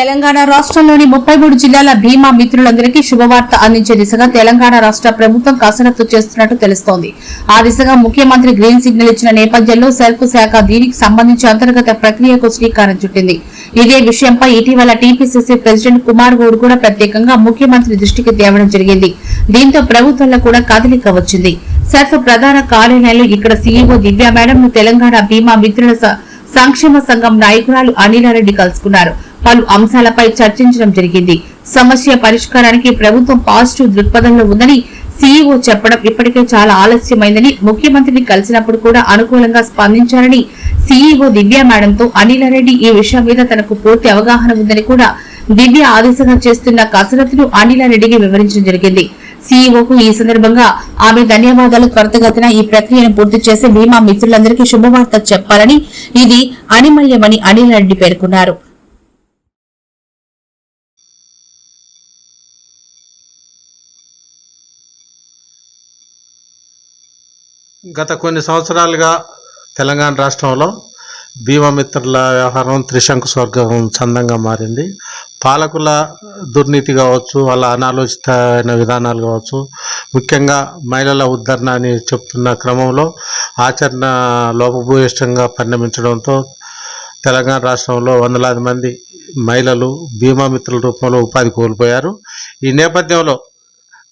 తెలంగాణ రాష్ట్రంలోని ముప్పై మూడు జిల్లాల బీమా మిత్రులందరికీ శుభవార్త అందించే దిశగా తెలంగాణ రాష్ట్ర ప్రభుత్వం కసరత్తు చేస్తున్నట్టు తెలుస్తోంది. ఆ దిశగా ముఖ్యమంత్రి గ్రీన్ సిగ్నల్ ఇచ్చిన నేపథ్యంలో సరుకు శాఖ దీనికి సంబంధించి అంతర్గత ప్రక్రియకు శ్రీకారం చుట్టింది. ఇదే విషయంపై ఇటీవల టీపీసీసీ ప్రెసిడెంట్ కుమార్ గౌడ్ కూడా ప్రత్యేకంగా ముఖ్యమంత్రి దృష్టికి తేవడం జరిగింది. దీంతో ప్రభుత్వంలో కూడా కదలిక వచ్చింది. సర్ఫ్ ప్రధాన కార్యాలయంలో ఇక్కడ సీఈఓ దివ్య మేడం తెలంగాణ బీమా మిత్రుల సంక్షేమ సంఘం నాయకురాలు అనిలారెడ్డి కలుసుకున్నారు. పలు అంశాలపై చర్చించడం జరిగింది. సమస్య పరిష్కారానికి ప్రభుత్వం పాజిటివ్ దృక్పథంలో ఉందని సీఈఓ చెప్పడం ఇప్పటికే చాలా ఆలస్యమైందని ముఖ్యమంత్రిని కలిసినప్పుడు కూడా అనుకూలంగా స్పందించారని సీఈఓ దివ్య మేడంతో అనిలారెడ్డి ఈ విషయం మీద తనకు పూర్తి అవగాహన ఉందని కూడా దివ్య ఆదేశంగా చేస్తున్న కసరత్తును అనిలారెడ్డికి వివరించడం జరిగింది. సీఈఓకు ఈ సందర్భంగా ఆమె ధన్యవాదాలు త్వరితగతిన ఈ ప్రక్రియను పూర్తి చేసి బీమా మిత్రులందరికీ శుభవార్త చెప్పాలని ఇది అనిమల్యమని అనిల్ రెడ్డి పేర్కొన్నారు. గత కొన్ని సంవత్సరాలుగా తెలంగాణ రాష్ట్రంలో భీమమిత్రుల వ్యవహారం త్రిశంకు స్వర్గం చందంగా మారింది. పాలకుల దుర్నీతి కావచ్చు వాళ్ళ అనాలోచితమైన విధానాలు కావచ్చు ముఖ్యంగా మహిళల ఉద్ధరణ అని చెప్తున్న క్రమంలో ఆచరణ లోపభూయిష్టంగా పరిణమించడంతో తెలంగాణ రాష్ట్రంలో వందలాది మంది మహిళలు భీమామిత్రుల రూపంలో ఉపాధి కోల్పోయారు. ఈ నేపథ్యంలో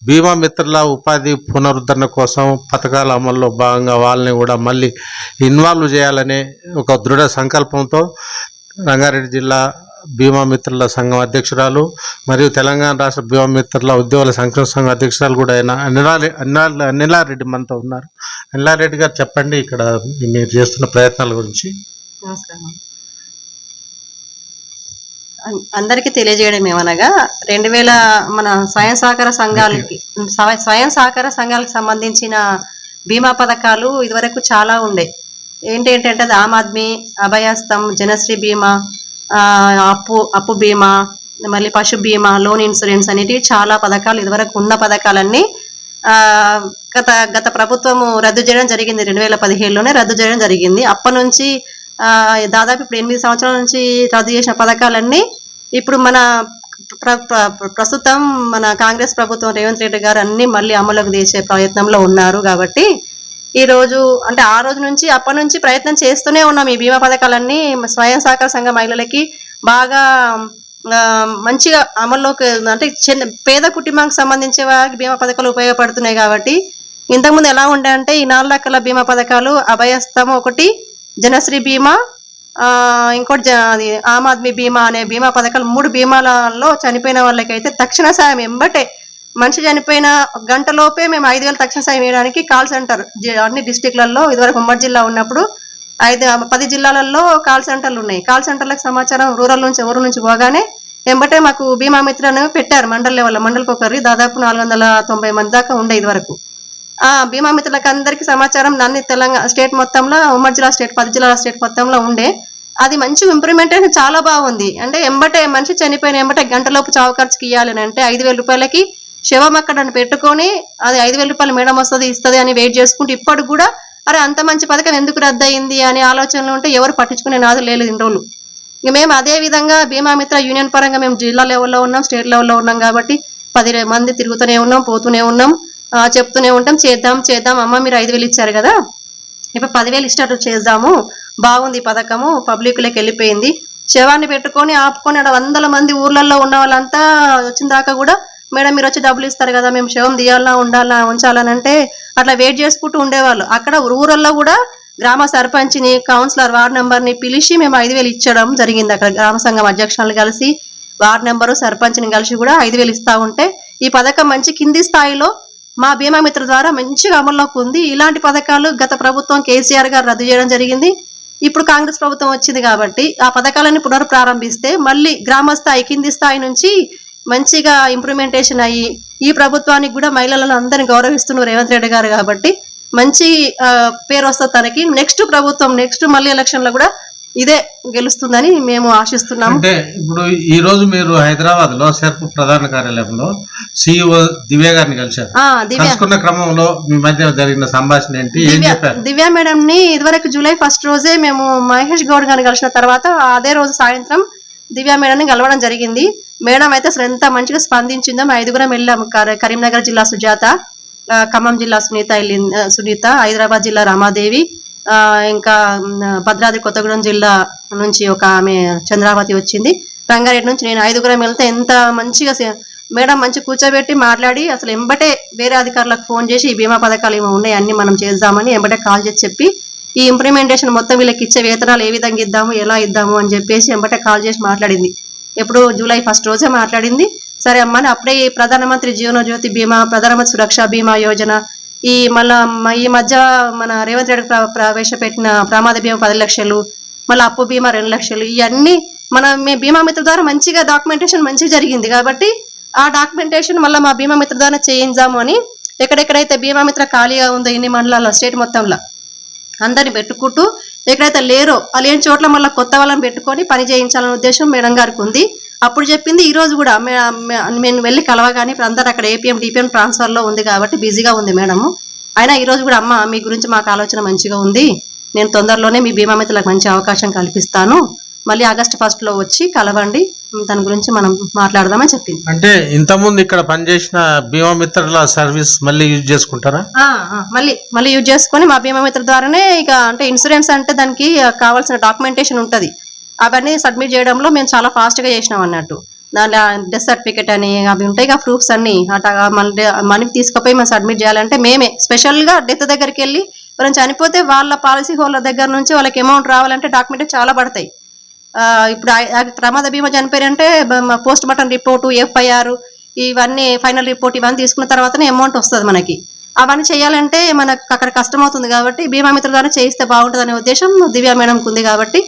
బీమా మిత్రుల ఉపాధి పునరుద్ధరణ కోసం పథకాల అమల్లో భాగంగా వాళ్ళని కూడా మళ్ళీ ఇన్వాల్వ్ చేయాలనే ఒక దృఢ సంకల్పంతో రంగారెడ్డి జిల్లా బీమా మిత్రుల సంఘం అధ్యక్షురాలు మరియు తెలంగాణ రాష్ట్ర బీమా మిత్రుల ఉద్యోగుల సంక్షేమ సంఘం అధ్యక్షురాలు కూడా అయిన అనిలారెడ్డి అనిలారెడ్డి మనతో ఉన్నారు. అనిలారెడ్డి గారు చెప్పండి ఇక్కడ మీరు చేస్తున్న ప్రయత్నాల గురించి. నమస్కారం. అందరికీ తెలియజేయడం ఏమనగా రెండు వేల మన స్వయం సహకార సంఘాలకి స్వ- స్వయం సహకార సంఘాలకు సంబంధించిన బీమా పథకాలు ఇదివరకు చాలా ఉండే. ఏంటి ఏంటంటే అది ఆమ్ ఆద్మీ అభయస్థం జనశ్రీ బీమా అప్పు అప్పు బీమా మళ్ళీ పశు బీమా లోన్ ఇన్సూరెన్స్ అనేటివి చాలా పథకాలు ఇదివరకు ఉన్న పథకాలన్నీ గత గత ప్రభుత్వము రద్దు చేయడం జరిగింది. రెండు వేల పదిహేడులోనే రద్దు చేయడం జరిగింది. అప్పటి నుంచి దాదాపు ఇప్పుడు ఎనిమిది సంవత్సరాల నుంచి రద్దు చేసిన పథకాలన్నీ ఇప్పుడు మన ప్ర- ప్రస్తుతం మన కాంగ్రెస్ ప్రభుత్వం రేవంత్ రెడ్డి గారు అన్ని మళ్ళీ అమలుకు తీసే ప్రయత్నంలో ఉన్నారు కాబట్టి ఈరోజు అంటే ఆ రోజు నుంచి అప్పటి నుంచి ప్రయత్నం చేస్తూనే ఉన్నాం ఈ బీమా పథకాలన్నీ. స్వయం సహకార సంఘ మహిళలకి బాగా మంచిగా అమల్లోకి అంటే చిన్న పేద కుటుంబానికి సంబంధించే వారికి బీమా పథకాలు ఉపయోగపడుతున్నాయి కాబట్టి ఇంతకుముందు ఎలా ఉండే అంటే ఈ నాలుగు రకాల బీమా పథకాలు అభయస్థం ఒకటి జనశ్రీ బీమా ఇంకోటి జ- అది ఆమ్ ఆద్మీ బీమా అనే బీమా పథకాలు మూడు బీమాలలో చనిపోయిన వాళ్ళకైతే తక్షణ సాయం ఎంబటే మనిషి చనిపోయిన గంటలోపే మేము ఐదు వేలు తక్షణ సాయం వేయడానికి కాల్ సెంటర్ అన్ని డిస్టిక్లలో ఇదివరకు ఉమ్మడి జిల్లా ఉన్నప్పుడు ఐదు పది జిల్లాలలో కాల్ సెంటర్లు ఉన్నాయి. కాల్ సెంటర్లకు సమాచారం రూరల్ నుంచి ఊరు నుంచి పోగానే ఎంబటే మాకు బీమా మిత్రను పెట్టారు మండల్ లెవెల్ మండలికి ఒకరి దాదాపు నాలుగు వందల తొంభై మంది దాకా ఉండే ఇదివరకు. వరకు బీమా మిత్రులకు అందరికీ సమాచారం నన్ను తెలంగాణ స్టేట్ మొత్తంలో ఉమ్మడి జిల్లా స్టేట్ పది జిల్లాల స్టేట్ మొత్తంలో ఉండే. అది మంచి ఇంప్రూవ్మెంటేషన్ చాలా బాగుంది. అంటే ఎంబటే మనిషి చనిపోయిన ఎంబటే గంటలోపు చావు ఖర్చుకి ఇవ్వాలి అని అంటే ఐదు వేల రూపాయలకి శవం అక్కడ పెట్టుకొని అది ఐదు వేల రూపాయలు మేడం వస్తుంది ఇస్తుంది అని వెయిట్ చేసుకుంటూ ఇప్పటికి కూడా అరే అంత మంచి పథకం ఎందుకు రద్దయింది అనే ఆలోచనలు ఉంటే ఎవరు పట్టించుకునే నాదు లేదు ఇన్ని రోజులు. ఇంక మేము అదే విధంగా భీమామిత్ర యూనియన్ పరంగా మేము జిల్లా లెవెల్లో ఉన్నాం స్టేట్ లెవెల్లో ఉన్నాం కాబట్టి పది మంది తిరుగుతూనే ఉన్నాం పోతూనే ఉన్నాం. చెప్తూనే ఉంటాం. చేద్దాం చేద్దాం. అమ్మ మీరు ఐదు వేలు ఇచ్చారు కదా? ఇప్పుడు పదివేలు ఇష్టం చేద్దాము. బాగుంది ఈ పథకము. పబ్లిక్లోకి వెళ్ళిపోయింది. శవాన్ని పెట్టుకొని ఆపుకొని అక్కడ వందల మంది ఊర్లలో ఉన్న వాళ్ళంతా వచ్చిన దాకా కూడా మేడం మీరు వచ్చి డబ్బులు ఇస్తారు కదా మేము శవం తీయాలా ఉండాలా ఉంచాలనంటే అట్లా వెయిట్ చేసుకుంటూ ఉండేవాళ్ళు. అక్కడ ఊరల్లో కూడా గ్రామ సర్పంచ్ని కౌన్సిలర్ వార్డ్ నెంబర్ని పిలిచి మేము ఐదు వేలు ఇచ్చడం జరిగింది. అక్కడ గ్రామ సంఘం అధ్యక్షులను కలిసి వార్డ్ నెంబరు సర్పంచ్ని కలిసి కూడా ఐదు వేలు ఇస్తూ ఉంటే ఈ పథకం మంచి కింది స్థాయిలో మా బీమా మిత్ర ద్వారా మంచిగా అమల్లోకి ఉంది. ఇలాంటి పథకాలు గత ప్రభుత్వం కేసీఆర్ గారు రద్దు చేయడం జరిగింది. ఇప్పుడు కాంగ్రెస్ ప్రభుత్వం వచ్చింది కాబట్టి ఆ పథకాలను పునఃప్రారంభిస్తే మళ్ళీ గ్రామ స్థాయి కింది స్థాయి నుంచి మంచిగా ఇంప్రూవ్మెంటేషన్ అయ్యి ఈ ప్రభుత్వానికి కూడా మహిళలను అందరిని గౌరవిస్తున్నారు రేవంత్ రెడ్డి గారు కాబట్టి మంచి పేరు వస్తుంది తనకి. నెక్స్ట్ ప్రభుత్వం నెక్స్ట్ మళ్ళీ ఎలక్షన్లో కూడా ఇదే గెలుస్తుందని మేము ఆశిస్తున్నాము. అంటే ఇప్పుడు ఈ రోజు మీరు హైదరాబాద్లో సెర్ప్ ప్రధాన కార్యాలయంలో సిఇఓ దివ్య గారిని కలిశారు. కలుసుకున్న క్రమంలో మీ మధ్య జరిగిన సంభాషణ ఏంటి? దివ్య మేడం ని ఇదివరకు జూలై ఫస్ట్ రోజే మేము మహేష్ గౌడ్ గారిని కలిసిన తర్వాత అదే రోజు సాయంత్రం దివ్య మేడంని కలవడం జరిగింది. మేడం అయితే అసలు ఎంత మంచిగా స్పందించిందో మేము ఐదుగురం వెళ్ళాము. కర- కరీంనగర్ జిల్లా సుజాత ఖమ్మం జిల్లా సునీత సునీత హైదరాబాద్ జిల్లా రమాదేవి ఇంకా భద్రాద్రి కొత్తగూడెం జిల్లా నుంచి ఒక ఆమె చంద్రావతి వచ్చింది. రంగారెడ్డి నుంచి నేను ఐదుగురం వెళ్తే ఎంత మంచిగా మేడం మంచి కూర్చోబెట్టి మాట్లాడి అసలు ఎంబటే వేరే అధికారులకు ఫోన్ చేసి ఈ బీమా పథకాలు ఏమో ఉన్నాయి అన్ని మనం చేద్దామని ఎంబటే కాల్ చేసి చెప్పి ఈ ఇంప్లిమెంటేషన్ మొత్తం వీళ్ళకి ఇచ్చే వేతనాలు ఏ విధంగా ఇద్దాము ఎలా ఇద్దాము అని చెప్పేసి ఎంబటే కాల్ చేసి మాట్లాడింది. ఎప్పుడు జూలై ఫస్ట్ రోజే మాట్లాడింది. సరే అమ్మని అప్పుడే ఈ ప్రధానమంత్రి జీవన జ్యోతి బీమా ప్రధానమంత్రి సురక్ష బీమా యోజన ఈ మళ్ళా ఈ మధ్య మన రేవంత్ రెడ్డి ప్ర- ప్రవేశపెట్టిన ప్రమాద బీమా పది లక్షలు మళ్ళీ అప్పు బీమా రెండు లక్షలు ఇవన్నీ మన మీ బీమా మిత్ర ద్వారా మంచిగా డాక్యుమెంటేషన్ మంచిగా జరిగింది కాబట్టి ఆ డాక్యుమెంటేషన్ మళ్ళీ మా బీమా మిత్ర ద్వారా చేయించాము అని ఎక్కడెక్కడైతే బీమా మిత్ర ఖాళీగా ఉందో ఇన్ని మండలాల్లో స్టేట్ మొత్తంలో అందరిని పెట్టుకుంటూ ఎక్కడైతే లేరో లేని చోట్ల మళ్ళీ కొత్త వాళ్ళని పెట్టుకొని పని చేయించాలనే ఉద్దేశం మేడం గారికి ఉంది. అప్పుడు చెప్పింది ఈ రోజు కూడా నేను వెళ్ళి కలవగానే ఇప్పుడు అందరు అక్కడ ఏపీఎం డిపిఎం ట్రాన్స్ఫర్లో ఉంది కాబట్టి బిజీగా ఉంది మేడము అయినా ఈ రోజు కూడా అమ్మ మీ గురించి మాకు ఆలోచన మంచిగా ఉంది. నేను తొందరలోనే మీ బీమా మిత్రులకు మంచి అవకాశం కల్పిస్తాను. మళ్ళీ ఆగస్టు ఫస్ట్లో వచ్చి కలవండి. దాని గురించి మనం మాట్లాడదామని చెప్పింది. అంటే ఇంతకుముందు ఇక్కడ పనిచేసిన బీమా మిత్రుల సర్వీస్ మళ్ళీ యూజ్ చేసుకుంటారా? మళ్ళీ మళ్ళీ యూజ్ చేసుకొని మా బీమా మిత్ర ద్వారానే ఇక అంటే ఇన్సూరెన్స్ అంటే దానికి కావాల్సిన డాక్యుమెంటేషన్ ఉంటుంది. అవన్నీ సబ్మిట్ చేయడంలో మేము చాలా ఫాస్ట్గా చేసినాం అన్నట్టు. దానిలో డెత్ సర్టిఫికేట్ అని అవి ఉంటాయి కదా ప్రూఫ్స్ అన్ని. అట్లా మన మనకి తీసుకుపోయి మనం సబ్మిట్ చేయాలంటే మేమే. స్పెషల్గా డెత్ దగ్గరికి వెళ్ళి మనం చనిపోతే వాళ్ళ పాలసీ హోల్డర్ దగ్గర నుంచి వాళ్ళకి అమౌంట్ రావాలంటే డాక్యుమెంట్ చాలా పడతాయి. ఇప్పుడు ప్రమాద బీమా చనిపోయారంటే పోస్ట్ మార్టం రిపోర్టు ఎఫ్ఐఆర్ ఇవన్నీ ఫైనల్ రిపోర్ట్ ఇవన్నీ తీసుకున్న తర్వాతనే అమౌంట్ వస్తుంది మనకి. అవన్నీ చేయాలంటే మనకు అక్కడ కష్టం అవుతుంది కాబట్టి బీమా మిత్రుల ద్వారా చేయిస్తే బాగుంటుంది అనే ఉద్దేశం దివ్య మేడంకి ఉంది కాబట్టి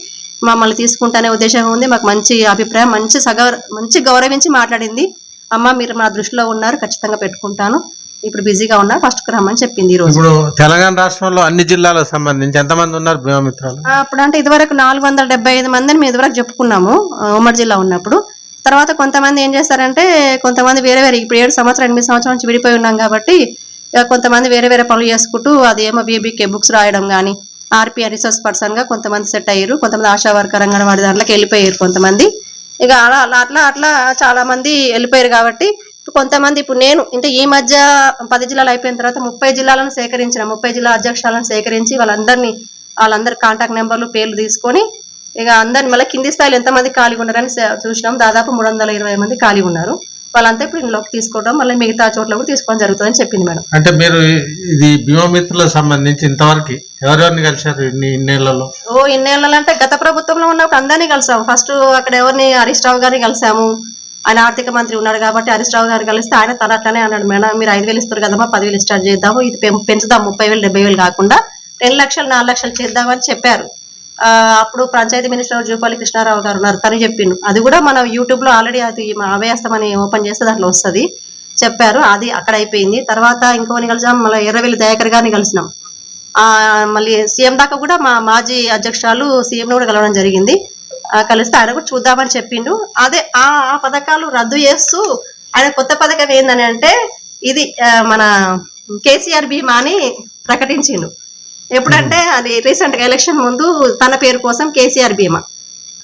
మమ్మల్ని తీసుకుంటానే ఉద్దేశం ఉంది. మాకు మంచి అభిప్రాయం మంచి సగౌర మంచి గౌరవించి మాట్లాడింది. అమ్మ మీరు మా దృష్టిలో ఉన్నారు. ఖచ్చితంగా పెట్టుకుంటాను. ఇప్పుడు బిజీగా ఉన్నా ఫస్ట్ రమ్మని చెప్పింది ఈ రోజు ఇప్పుడు తెలంగాణ రాష్ట్రంలో అన్ని జిల్లాలకు సంబంధించి ఎంతమంది ఉన్నారు బీమా మిత్రాలు ఆ, అప్పుడు అంటే ఇదివరకు నాలుగు వందల డెబ్బై ఐదు మందిని మేము ఇదివరకు చెప్పుకున్నాము ఉమ్మడి జిల్లా ఉన్నప్పుడు. తర్వాత కొంతమంది ఏం చేస్తారంటే కొంతమంది వేరే వేరే ఇప్పుడు ఏడు సంవత్సరాలు ఎనిమిది సంవత్సరాల నుంచి విడిపోయి ఉన్నాం కాబట్టి కొంతమంది వేరే వేరే పనులు చేసుకుంటూ అది ఏమో బీబీకే బుక్స్ రాయడం కానీ ఆర్పీఆర్ రిసోర్స్ పర్సన్గా కొంతమంది సెట్ అయ్యారు. కొంతమంది ఆశా వర్కర్ అంగన్వాడి దాంట్లోకి వెళ్ళిపోయారు కొంతమంది. ఇక అలా అట్లా అట్లా చాలా మంది వెళ్ళిపోయారు కాబట్టి ఇప్పుడు కొంతమంది ఇప్పుడు నేను అంటే ఈ మధ్య పది జిల్లాలు అయిపోయిన తర్వాత ముప్పై జిల్లాలను సేకరించిన ముప్పై జిల్లా అధ్యక్షులను సేకరించి వాళ్ళందరినీ వాళ్ళందరి కాంటాక్ట్ నెంబర్లు పేర్లు తీసుకొని ఇక అందరిని మళ్ళీ కింది స్థాయిలో ఎంతమంది ఖాళీగా ఉన్నారని చూసినాం. దాదాపు మూడు వందల ఇరవై మంది ఖాళీ ఉన్నారు. వాళ్ళంతా ఇప్పుడు ఇందులోకి తీసుకోవడం మళ్ళీ మిగతా చోట్ల కూడా తీసుకోవడం జరుగుతుందని చెప్పింది మేడం. అంటే మీరు ఇది బీమా మిత్రులకు సంబంధించి ఇంతవరకు ఎవరెవరిని కలిశారు ఇన్ని ఇన్నేళ్ళలో? ఓ ఇన్నేళ్ళ అంటే గత ప్రభుత్వంలో ఉన్నప్పుడు అందరినీ కలిసాము ఫస్ట్ అక్కడ ఎవరిని హరీష్ రావు గారిని కలిసాము. ఆయన ఆర్థిక మంత్రి ఉన్నాడు కాబట్టి హరీష్ రావు గారు కలిస్తే ఆయన తన అట్లనే అన్నాడు మేడం మీరు ఐదు వేలు ఇస్తారు కదమ్మా పదివేలు స్టార్ట్ చేద్దాము ఇది పెంచుదాం ముప్పై వేలు డెబ్బై వేలు కాకుండా రెండు లక్షలు నాలుగు లక్షలు చేద్దామని చెప్పారు. అప్పుడు పంచాయతీ మినిస్టర్ జూపల్లి కృష్ణారావు గారు ఉన్నారు. తను చెప్పిండు. అది కూడా మన యూట్యూబ్లో ఆల్రెడీ అది అభయస్తమని ఓపెన్ చేస్తే దాంట్లో వస్తుంది. చెప్పారు. అది అక్కడ అయిపోయింది. తర్వాత ఇంకోని కలిసాం మళ్ళీ ఎర్రవెల్లి దయాకర్ గారిని కలిసినాం. మళ్ళీ సీఎం దాకా కూడా మా మాజీ అధ్యక్షురాలు సీఎంను కూడా కలవడం జరిగింది. కలిస్తే ఆయన కూడా చూద్దామని చెప్పిండు. అదే ఆ ఆ పథకాలు రద్దు చేస్తూ ఆయన కొత్త పథకం ఏందని అంటే ఇది మన కేసీఆర్ బీమా అని ప్రకటించిండు. ఎప్పుడంటే అది రీసెంట్గా ఎలక్షన్ ముందు తన పేరు కోసం కేసీఆర్ బీమా.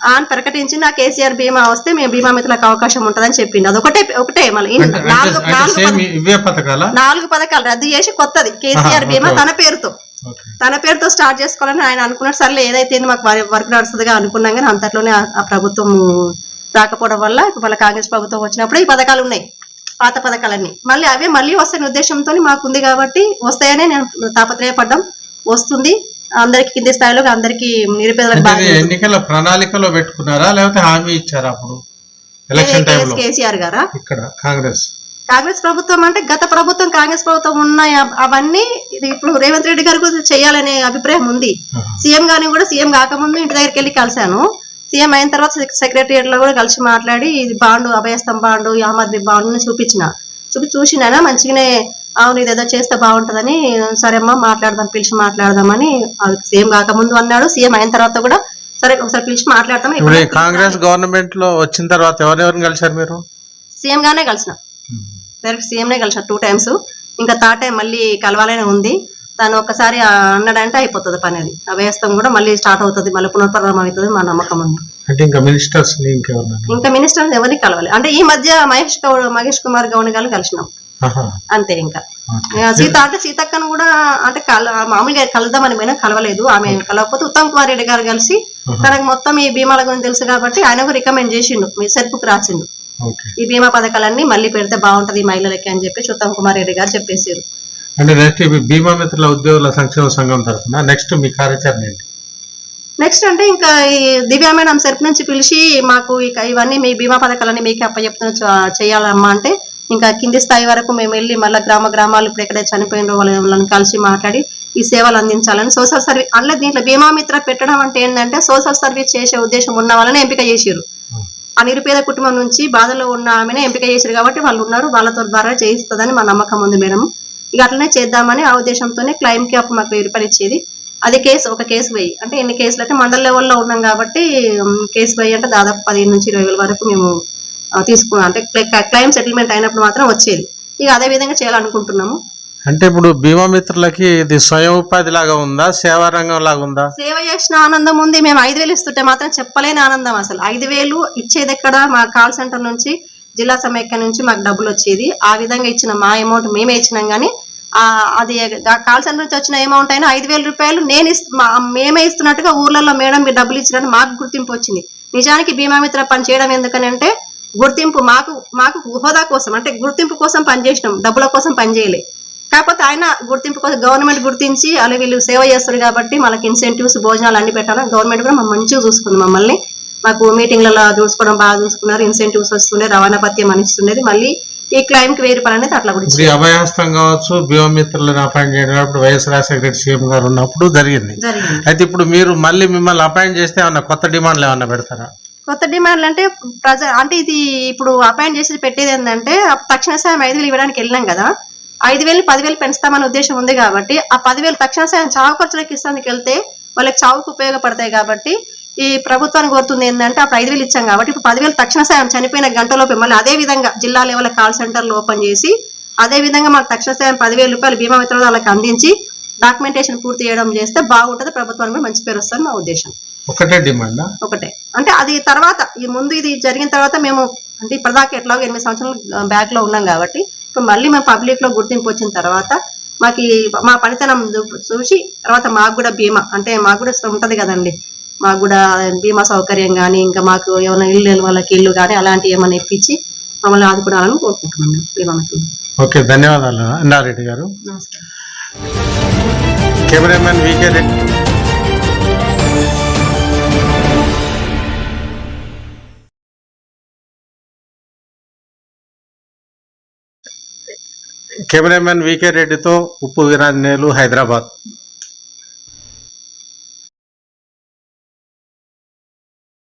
ఆ అని ప్రకటించి నా కేసీఆర్ బీమా వస్తే మేము బీమా మిత్రులకు అవకాశం ఉంటుందని చెప్పిండు. అది ఒకటే ఒకటే మళ్ళీ. నాలుగు పథకాలా? రద్దు చేసి కొత్తది. కేసీఆర్ బీమా. తన పేరుతో. తన పేరుతో స్టార్ట్ చేసుకోవాలని ఆయన అనుకున్నాడు సర్లే ఏదైతే ఏంది మాకు వర్- వర్క్ నడుస్తుందిగా అనుకున్నాం కానీ అంతట్లోనే ఆ- ప్రభుత్వం రాకపోవడం వల్ల మళ్ళీ కాంగ్రెస్ ప్రభుత్వం వచ్చినప్పుడు ఈ పథకాలు ఉన్నాయి. పాత పథకాలన్నీ. మళ్ళీ అవే మళ్ళీ వస్తాయనే ఉద్దేశంతో మాకు ఉంది కాబట్టి వస్తాయనే నేను తాపత్రయపడ్డం. వస్తుంది. అందరికి కింది స్థాయిలో అందరికి నిరుపేదలకు ఎన్నికల ప్రణాళికలో పెట్టుకున్నారా? లేకపోతే హామీ ఇచ్చారా అప్పుడు? ఎలక్షన్ టైంలో కేసీఆర్ గారా? ఇక్కడ కాంగ్రెస్. కాంగ్రెస్ ప్రభుత్వం అంటే గత ప్రభుత్వం కాంగ్రెస్ ప్రభుత్వం ఉన్నాయి అవ- అవన్నీ ఇప్పుడు రేవంత్ రెడ్డి గారు కూడా చేయాలనే అభిప్రాయం ఉంది. సీఎం గారిని కూడా సీఎం కాకముందు ఇంటి దగ్గరికి వెళ్ళి కలిశాను. సీఎం అయిన తర్వాత సెక్రటరియట్లో కూడా కలిసి మాట్లాడి ఇది బాండు అభయస్థం బాండు యామద్ది బాండు చూపించిన. చూపి చూసినానా? మంచిగానే అవును ఇదేదో చేస్తే బాగుంటుందని సరే అమ్మా మాట్లాడదాం పిలిచి మాట్లాడదామని సీఎం కాకముందు అన్నాడు సీఎం అయిన తర్వాత కూడా సరే ఒకసారి పిలిచి మాట్లాడతాం ఇప్పుడు కాంగ్రెస్ గవర్నమెంట్లో వచ్చిన తర్వాత ఎవరెవరిని కలిశారు మీరు? సీఎం గానే కలిసిన. డైరెక్ట్ సీఎంనే కలిసిన టూ టైమ్స్ ఇంకా థర్డ్ టైం మళ్ళీ కలవాలనే ఉంది. తను ఒక్కసారి ఆ అన్నాడంటే అయిపోతుంది పని అది. అభయస్థం కూడా మళ్ళీ స్టార్ట్ అవుతుంది మళ్ళీ పునర్ప్రారంభం అవుతుంది మా నమ్మకం ఉంది. అంటే ఇంకా మినిస్టర్స్ ఇంకా మినిస్టర్స్ ఎవరిని కలవాలి? అంటే ఈ మధ్య మహేష్ గౌడ్ మహేష్ కుమార్ గౌడ్ గారు కలిసినాం. అంతే ఇంకా. సీత అంటే సీతక్కను కూడా అంటే కల మామూలుగా కలుద్దామని పోయినా కలవలేదు. ఆమె కలవకపోతే ఉత్తమ్ కుమార్ రెడ్డి గారు కలిసి తనకు మొత్తం ఈ బీమాల గురించి తెలుసు కాబట్టి ఆయనకు రికమెండ్ చేసిండు. మీ సెల్ఫ్కి రాసిండు. ఈ బీమా పథకాలన్నీ మళ్ళీ పెడితే బాగుంటది మహిళలకి అని చెప్పి ఉత్తమ్ కుమార్ రెడ్డి గారు చెప్పేసారు అంటే నెక్స్ట్ బీమా మిత్రుల ఉద్యోగుల సంక్షేమ సంఘం తరఫున నెక్స్ట్ మీ కార్యాచరణ ఏంటి? నెక్స్ట్ అంటే ఇంకా ఈ దివ్యా మేడం సెర్ప్ నుంచి పిలిచి మాకు ఇక ఇవన్నీ మీ బీమా పథకాలన్నీ మీకే అప్పచెప్తున్న చేయాలమ్మా అంటే ఇంకా కింది స్థాయి వరకు మేము వెళ్ళి మళ్ళీ గ్రామ గ్రామాలు ఇప్పుడు ఎక్కడ చనిపోయిన వాళ్ళని కలిసి మాట్లాడి ఈ సేవలు అందించాలని సోషల్ సర్వీస్ అందులో దీంట్లో బీమా మిత్ర పెట్టడం అంటే ఏంటంటే సోషల్ సర్వీస్ చేసే ఉద్దేశం ఉన్న వాళ్ళని ఎంపిక చేసారు ఆ నిరుపేద కుటుంబం నుంచి బాధలో ఉన్న ఆమెనే ఎంపిక చేశారు కాబట్టి వాళ్ళు ఉన్నారు. వాళ్ళతో ద్వారా చేయిస్తుందని మా నమ్మకం ఉంది మేడం ఇక అట్లనే చేద్దామని ఆ ఉద్దేశంతోనే క్లైమ్ క్యాప్ మాకు వెయ్యి రూపాయలు ఇచ్చేది అది కేసు ఒక కేసు వెయ్యి అంటే ఎన్ని కేసులు అంటే మండల లెవెల్లో ఉన్నాం కాబట్టి కేసు వెయ్యి అంటే దాదాపు పదిహేను నుంచి ఇరవై వేల వరకు మేము తీసుకు అంటే క్లైమ్ సెటిల్మెంట్ అయినప్పుడు మాత్రం వచ్చేది. ఇక అదే విధంగా చేయాలనుకుంటున్నాము. అంటే ఇప్పుడు బీమా మిత్రులకి ఇది స్వయం ఉపాధి లాగా ఉందా? సేవా రంగం లాగా ఉందా? సేవ చేసిన ఆనందం ఉంది. మేము ఐదు వేలు ఇస్తుంటే మాత్రం చెప్పలేని ఆనందం అసలు. ఐదు వేలు ఇచ్చేది ఎక్కడ? మా కాల్ సెంటర్ నుంచి జిల్లా సమైక్య నుంచి మాకు డబ్బులు వచ్చేది. ఆ విధంగా ఇచ్చిన మా అమౌంట్ మేమే ఇచ్చినాం కానీ ఆ అది కాల్ సెంటర్ నుంచి వచ్చిన అమౌంట్ అయినా ఐదు వేల రూపాయలు నేను మేమే ఇస్తున్నట్టుగా ఊర్లలో మేడం మీరు డబ్బులు ఇచ్చినట్టు మాకు గుర్తింపు వచ్చింది. నిజానికి బీమా మిత్ర పని చేయడం ఎందుకని అంటే గుర్తింపు మాకు మాకు హోదా కోసం అంటే గుర్తింపు కోసం పనిచేసినాం డబ్బుల కోసం పనిచేయలే. కాకపోతే ఆయన గుర్తింపు కోసం గవర్నమెంట్ గుర్తించి అలా వీళ్ళు సేవ చేస్తారు కాబట్టి మనకి ఇన్సెంటివ్స్ భోజనాలు అన్ని పెట్టాలి గవర్నమెంట్ కూడా మమ్మల్ని మంచిగా చూసుకుంది మమ్మల్ని. మాకు మీటింగ్లలో చూసుకోవడం బాగా చూసుకున్నారు ఇన్సెంటివ్స్ వస్తుండే రవాణా పత్యం అని ఇస్తుండేది మళ్ళీ ఈ క్లైమ్కి వెయ్యి రూపాయలు అనేది అట్లా ఈ అభయహస్తం కావచ్చు బీమా మిత్రులను అపాయింట్ చేయడం వైఎస్ రాజశేఖర సీఎం గారు ఉన్నప్పుడు జరిగింది. జరిగింది. అయితే ఇప్పుడు మీరు మళ్ళీ మిమ్మల్ని అపాయింట్ చేస్తే ఏమన్నా కొత్త డిమాండ్లు ఏమన్నా పెడతారా? కొత్త డిమాండ్లు అంటే ప్రజ అంటే ఇది ఇప్పుడు అపాయింట్ చేసి పెట్టేది ఏంటంటే తక్షణ సాయం ఐదు వేలు ఇవ్వడానికి వెళ్ళినాం కదా ఐదు వేలు పదివేలు పెంచుతామనే ఉద్దేశం ఉంది కాబట్టి ఆ పదివేలు తక్షణ సాయం చావు ఖర్చులకు ఇస్తానికి వెళ్తే వాళ్ళకి చావుకు ఉపయోగపడతాయి కాబట్టి ఈ ప్రభుత్వాన్ని కోరుతుంది ఏంటంటే అప్పుడు ఐదు వేలు ఇచ్చాం కాబట్టి ఇప్పుడు పదివేలు తక్షణ సాయం చనిపోయిన గంటలోపు మళ్ళీ అదే విధంగా జిల్లా లెవెల్ కాల్ సెంటర్లు ఓపెన్ చేసి అదే విధంగా మాకు తక్షణ సాయం పదివేల రూపాయలు బీమా మిత్రులు వాళ్ళకి అందించి డాక్యుమెంటేషన్ పూర్తి చేయడం చేస్తే బాగుంటుంది ప్రభుత్వానికి మంచి పేరు వస్తుంది మా ఉద్దేశం. ఒకటే డిమాండా? ఒకటే. అంటే అది తర్వాత ఈ ముందు ఇది జరిగిన తర్వాత మేము అంటే ఇప్పటిదాకా ఎట్లాగో ఎనిమిది సంవత్సరాలు బ్యాక్లో ఉన్నాం కాబట్టి ఇప్పుడు మళ్ళీ మేము పబ్లిక్లో గుర్తింపు వచ్చిన తర్వాత మాకు మా పనితనం చూసి తర్వాత మాకు కూడా బీమా అంటే మాకు కూడా ఉంటది కదండి. మాకు కూడా బీమా సౌకర్యం కానీ ఇంకా మాకు ఏమైనా ఇల్లు వాళ్ళకి ఇల్లు కానీ అలాంటివి ఏమైనా ఇప్పించి మమ్మల్ని ఆదుకోవాలని కోరుకుంటున్నాం మేము బీమా. ఓకే ధన్యవాదాలు అన్నారెడ్డి గారు. నమస్కారం. Cameraman V K Reddy. Cameraman V K రెడ్డితో ఉప్పు వీరాంజనేయులు హైదరాబాద్